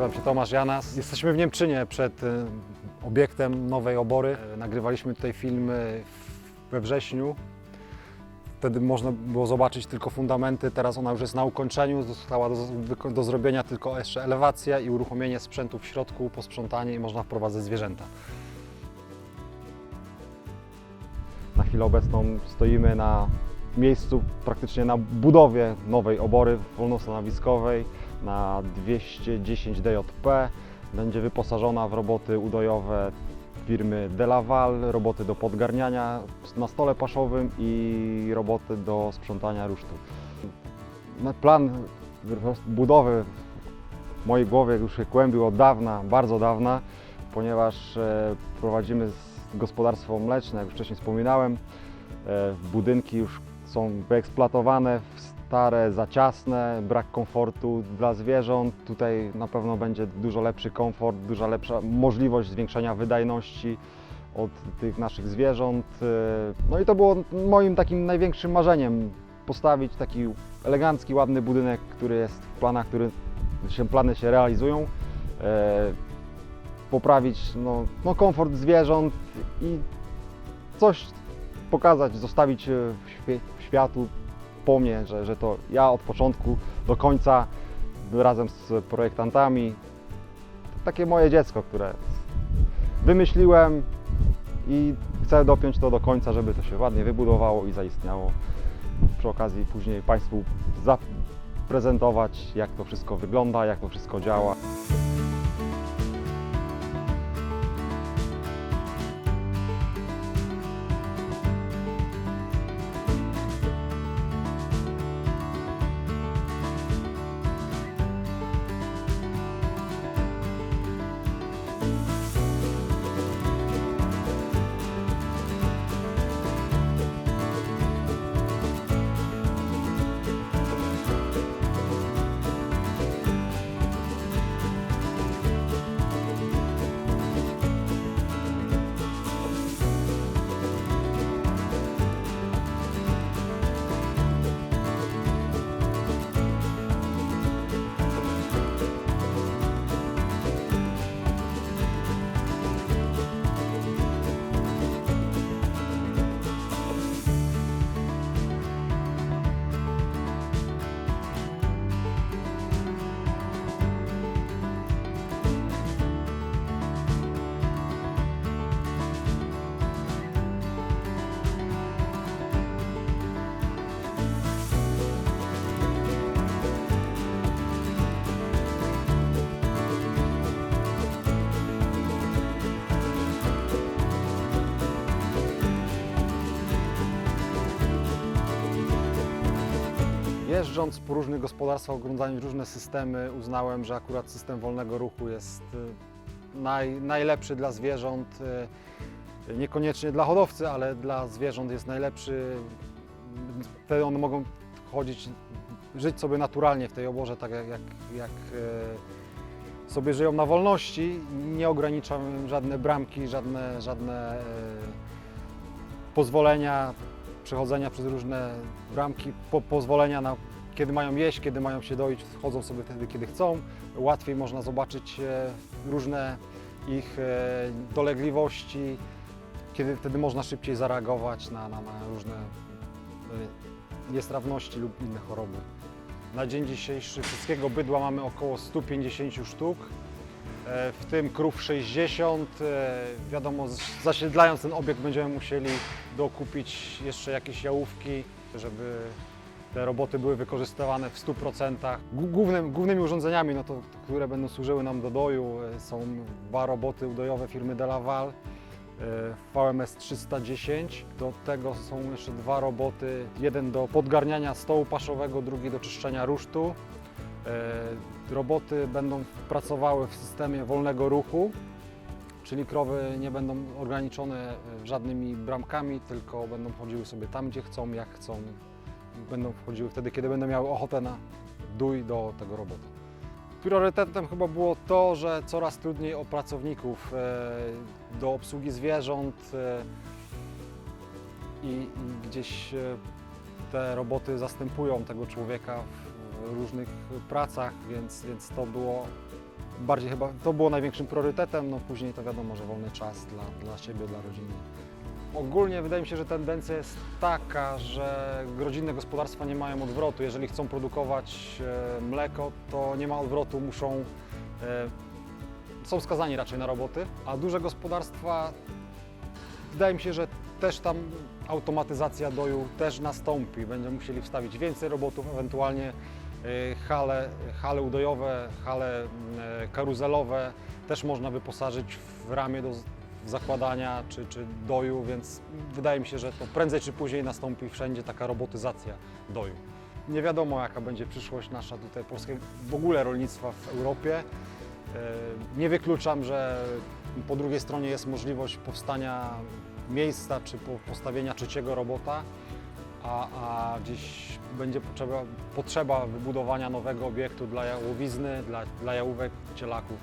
nazywam się Tomasz Janas. Jesteśmy w Niemczynie przed y, obiektem nowej obory. Y, Nagrywaliśmy tutaj filmy w- we wrześniu. Wtedy można było zobaczyć tylko fundamenty, teraz ona już jest na ukończeniu, została do, do zrobienia tylko jeszcze elewacja i uruchomienie sprzętu w środku, posprzątanie i można wprowadzać zwierzęta. Na chwilę obecną stoimy na miejscu, praktycznie na budowie nowej obory wolnostanowiskowej na 210 DJP. Będzie wyposażona w roboty udojowe firmy Delaval, roboty do podgarniania na stole paszowym i roboty do sprzątania rusztu. No, Plan budowy w mojej głowie już się kłębił od dawna, bardzo dawna, ponieważ e, prowadzimy gospodarstwo mleczne, jak już wcześniej wspominałem. E, Budynki już są wyeksploatowane, stare, za ciasne, brak komfortu dla zwierząt. Tutaj na pewno będzie dużo lepszy komfort, duża lepsza możliwość zwiększenia wydajności od tych naszych zwierząt. No i to było moim takim największym marzeniem, postawić taki elegancki, ładny budynek, który jest w planach, który się, plany się realizują. E, Poprawić no, no, komfort zwierząt i coś pokazać, zostawić e, w światu po mnie, że, że to ja od początku do końca razem z projektantami. Takie moje dziecko, które wymyśliłem i chcę dopiąć to do końca, żeby to się ładnie wybudowało i zaistniało. Przy okazji później Państwu zaprezentować, jak to wszystko wygląda, jak to wszystko działa. Jeżdżąc po różnych gospodarstwach, oglądając różne systemy, uznałem, że akurat system wolnego ruchu jest y, naj, najlepszy dla zwierząt. y, Niekoniecznie dla hodowcy, ale dla zwierząt jest najlepszy. Wtedy one mogą chodzić, żyć sobie naturalnie w tej oborze, tak jak, jak, jak y, sobie żyją na wolności. Nie ograniczam żadne bramki, żadne, żadne pozwolenia przechodzenia przez różne bramki, po, pozwolenia na kiedy mają jeść, kiedy mają się doić, chodzą sobie wtedy, kiedy chcą. Łatwiej można zobaczyć e, różne ich e, dolegliwości, kiedy wtedy można szybciej zareagować na, na, na różne e, niestrawności lub inne choroby. Na dzień dzisiejszy wszystkiego bydła mamy około 150 sztuk, w tym krów 60. E, Wiadomo, zasiedlając ten obiekt będziemy musieli dokupić jeszcze jakieś jałówki, żeby te roboty były wykorzystywane w 100%. Gó- Głównym, głównymi urządzeniami, no to, które będą służyły nam do doju, e, są dwa roboty udojowe firmy Delaval, e, VMS 310. Do tego są jeszcze dwa roboty, jeden do podgarniania stołu paszowego, drugi do czyszczenia rusztu. E, Roboty będą pracowały w systemie wolnego ruchu, czyli krowy nie będą ograniczone e, żadnymi bramkami, tylko będą chodziły sobie tam, gdzie chcą, jak chcą. Będą wchodziły wtedy, kiedy będą miały ochotę na dój do tego robota. Priorytetem chyba było to, że coraz trudniej o pracowników e, do obsługi zwierząt i, gdzieś te roboty zastępują tego człowieka różnych pracach, więc, więc to było bardziej chyba, to było największym priorytetem, no później to wiadomo, że wolny czas dla, dla siebie, dla rodziny. Ogólnie wydaje mi się, że tendencja jest taka, że rodzinne gospodarstwa nie mają odwrotu. Jeżeli chcą produkować e, mleko, to nie ma odwrotu, muszą, e, są skazani raczej na roboty, a duże gospodarstwa, wydaje mi się, że też tam automatyzacja doju też nastąpi. Będziemy musieli wstawić więcej robotów, ewentualnie hale, hale udojowe, hale e, karuzelowe też można wyposażyć w ramię do zakładania czy, czy doju, więc wydaje mi się, że to prędzej czy później nastąpi wszędzie taka robotyzacja doju. Nie wiadomo jaka będzie przyszłość nasza tutaj polskiego, w ogóle rolnictwa w Europie. E, Nie wykluczam, że po drugiej stronie jest możliwość powstania miejsca czy po- postawienia trzeciego robota, a, a gdzieś będzie potrzeba, potrzeba wybudowania nowego obiektu dla jałowizny, dla, dla jałówek, cielaków.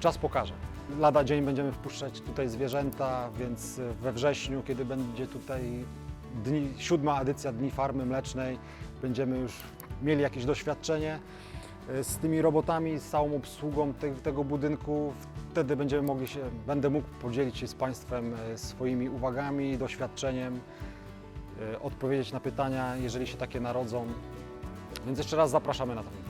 Czas pokaże. Lada dzień będziemy wpuszczać tutaj zwierzęta, więc we wrześniu, kiedy będzie tutaj dni, siódma edycja Dni Farmy Mlecznej, będziemy już mieli jakieś doświadczenie e, z tymi robotami, z całą obsługą te, tego budynku. Wtedy będziemy mogli się, będę mógł podzielić się z Państwem e, swoimi uwagami, doświadczeniem, odpowiedzieć na pytania, jeżeli się takie narodzą. Więc jeszcze raz zapraszamy na imprezę.